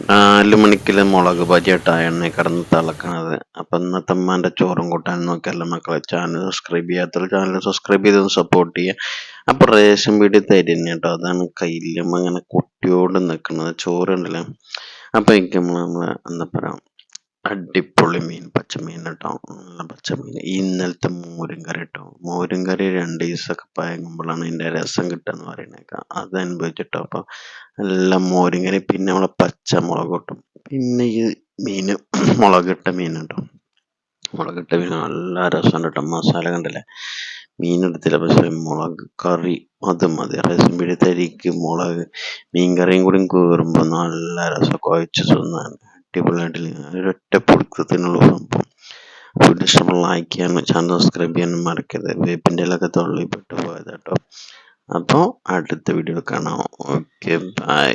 നാല് മണിക്കിൽ മുളക് ബജിയാട്ടാ എണ്ണ കിടന്ന് തിളക്കണത്. അപ്പം ഇന്നത്തെ അമ്മാന്റെ ചോറും കൂട്ടാൻ നോക്കിയല്ല മക്കളെ. ചാനൽ സബ്സ്ക്രൈബ് ചെയ്യാത്തൊരു ചാനൽ സബ്സ്ക്രൈബ് ചെയ്ത് സപ്പോർട്ട് ചെയ്യുക അപ്പം റേഷൻ പീടി തരുന്ന കേട്ടോ അതാണ് കയ്യിലും അങ്ങനെ കുട്ടിയോട് നിൽക്കുന്നത് ചോറുണ്ടല്ലോ. അപ്പം എനിക്ക് നമ്മൾ എന്താ പറയുക അടിപൊളി മീൻ പച്ചമീൻ കേട്ടോ. നല്ല പച്ചമീൻ. ഇന്നലത്തെ മോരും കറി കേട്ടോ. മോരും കറി രണ്ട് ദിവസമൊക്കെ പയങ്ങുമ്പോഴാണ് ഇതിന്റെ രസം കിട്ടുക എന്ന് പറയണേക്കാം അത് അനുഭവിച്ചിട്ടോ അപ്പോൾ നല്ല മോരും കറി പിന്നെ നമ്മളെ പച്ചമുളക് കിട്ടും. പിന്നെ ഈ മീൻ മുളകിട്ട മീൻ കേട്ടോ. മുളകിട്ട മീൻ നല്ല രസമുണ്ട് കേട്ടോ. മസാല കണ്ടല്ലേ? മീൻ എടുത്തില്ല. പക്ഷേ മുളക് കറി അത് മതി. റൈസും പിടി തരിക്ക് മുളക്. മീൻ കറിയും കൂടി കയറുമ്പോൾ നല്ല രസം. കുഴച്ച് തിന്നാൻ. അടിപൊളിയായിട്ട് ഒരൊറ്റ പൊടുത്തത്തിനുള്ള സംഭവം. വീഡിയോ ഇഷ്ടമുള്ള ലൈക്ക് ചെയ്യാനും ചാനൽ സബ്സ്ക്രൈബ് ചെയ്യാനും മറക്കരുത്. വേപ്പിന്റെ ഇലൊക്കെ തൊള്ളിപ്പെട്ട് പോയത് കേട്ടോ അപ്പോൾ അടുത്ത വീഡിയോ കാണാം. Okay bye